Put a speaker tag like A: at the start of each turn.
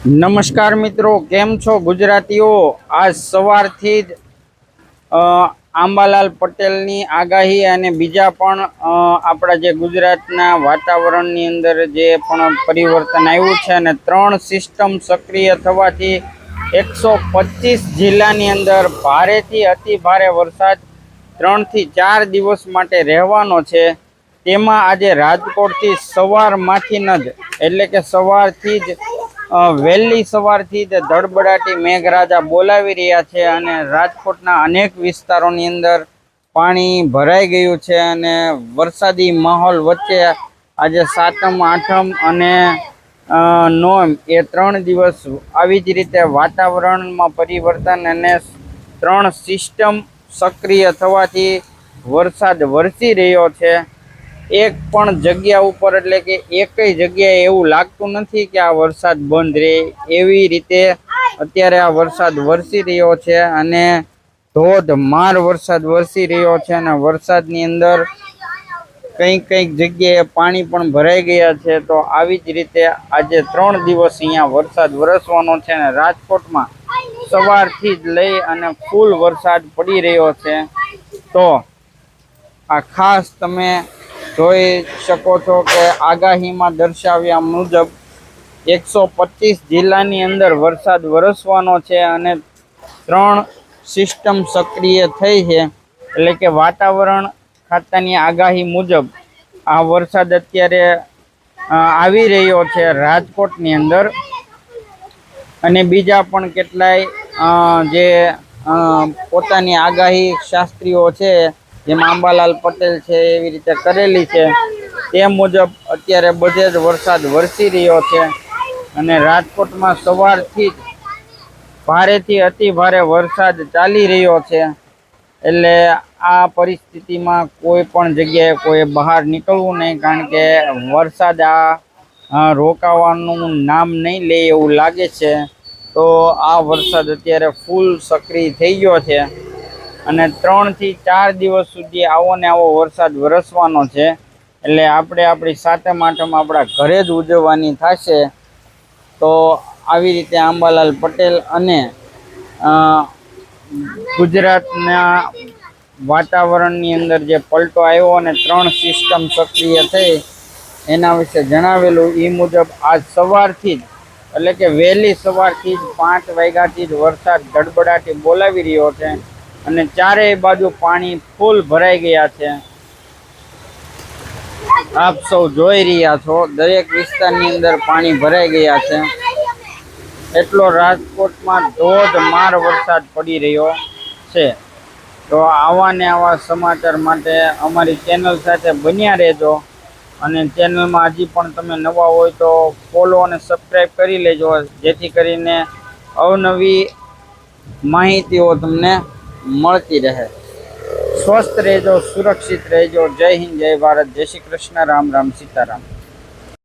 A: નમસ્કાર મિત્રો, કેમ છો ગુજરાતીઓ? આજ સવારથી જ આંબાલાલ પટેલની આગાહી અને બીજા પણ આપણા જે ગુજરાતના વાતાવરણની અંદર જે પણ પરિવર્તન આવ્યું છે અને ત્રણ સિસ્ટમ સક્રિય થવાથી એકસો પચીસ જિલ્લાની અંદર ભારેથી અતિ ભારે વરસાદ ત્રણથી ચાર દિવસ માટે રહેવાનો છે. તેમાં આજે રાજકોટથી સવારમાંથી ન જ, એટલે કે સવારથી જ વહેલી સવારથી જ ધડબડાટી મેઘરાજા બોલાવી રહ્યા છે અને રાજકોટના અનેક વિસ્તારોની અંદર પાણી ભરાઈ ગયું છે અને વરસાદી માહોલ વચ્ચે આજે સાતમ, આઠમ અને નોમ એ ત્રણ દિવસ આવી જ રીતે વાતાવરણમાં પરિવર્તન અને ત્રણ સિસ્ટમ સક્રિય થવાથી વરસાદ વરસી રહ્યો છે. એક પણ જગ્યા ઉપર એટલે કે એકય જગ્યાએ એવું લાગતું નથી કે આ વરસાદ બંધ રહે એવી રીતે અત્યારે આ વરસાદ વરસી રહ્યો છે અને ધોધમાર વરસાદ વરસી રહ્યો છે અને વરસાદની અંદર કંઈક કંઈક જગ્યાએ પાણી પણ ભરાઈ ગયા છે. તો આવી જ રીતે આજે ત્રણ દિવસ અહીંયા વરસાદ વરસવાનો છે અને રાજકોટમાં સવારથી જ લઈ અને ફૂલ વરસાદ પડી રહ્યો છે. તો આ ખાસ તમે જોઈ શકો છો કે આગાહીમાં દર્શાવ્યા મુજબ એકસો પચીસ જિલ્લાની અંદર વરસાદ વરસવાનો છે અને ત્રણ સિસ્ટમ સક્રિય થઈ છે. એટલે કે વાતાવરણ ખાતાની આગાહી મુજબ આ વરસાદ અત્યારે આવી રહ્યો છે રાજકોટની અંદર. અને બીજા પણ કેટલાય જે પોતાની આગાહી શાસ્ત્રીઓ છે જેમાં અંબાલાલ પટેલ છે, એવી રીતે કરેલી છે. તે મુજબ અત્યારે બધે જ વરસાદ વરસી રહ્યો છે અને રાજકોટમાં સવારથી જ ભારેથી અતિ ભારે વરસાદ ચાલી રહ્યો છે. એટલે આ પરિસ્થિતિમાં કોઈ પણ જગ્યાએ કોઈ બહાર નીકળવું નહીં, કારણ કે વરસાદ આ રોકાવાનું નામ નહીં લે એવું લાગે છે. તો આ વરસાદ અત્યારે ફૂલ સક્રિય થઈ ગયો છે. અને ત્રણથી ચાર દિવસ સુધી આવો ને આવો વરસાદ વરસવાનો છે. એટલે આપણે આપણી સાતમ આઠમ આપણા ઘરે જ ઉજવવાની થશે. તો આવી રીતે આંબાલાલ પટેલ અને ગુજરાતના વાતાવરણની અંદર જે પલટો આવ્યો અને ત્રણ સિસ્ટમ સક્રિય થઈ, એના વિશે જણાવેલું એ મુજબ આજ સવારથી જ, એટલે કે વહેલી સવારથી જ પાંચ વાગ્યાથી જ વરસાદ ગડબડાટી બોલાવી રહ્યો છે. અને ચારેય બાજુ પાણી ફૂલ ભરાઈ ગયા છે. આપ સૌ જોઈ રહ્યા છો, દરેક વિસ્તારની અંદર પાણી ભરાઈ ગયા છે. એટલો રાજકોટમાં ધોધમાર વરસાદ પડી રહ્યો છે. તો આવા ને આવા સમાચાર માટે અમારી ચેનલ સાથે બન્યા રહેજો. અને ચેનલમાં હજી પણ તમે નવા હોય તો ફોલો અને સબસ્ક્રાઈબ કરી લેજો, જેથી કરીને અવનવી માહિતીઓ તમને મળતી રહે. સ્વસ્થ રહેજો, સુરક્ષિત રહેજો. જય હિન્દ, જય ભારત. જય શ્રી કૃષ્ણ. રામ રામ, સીતારામ.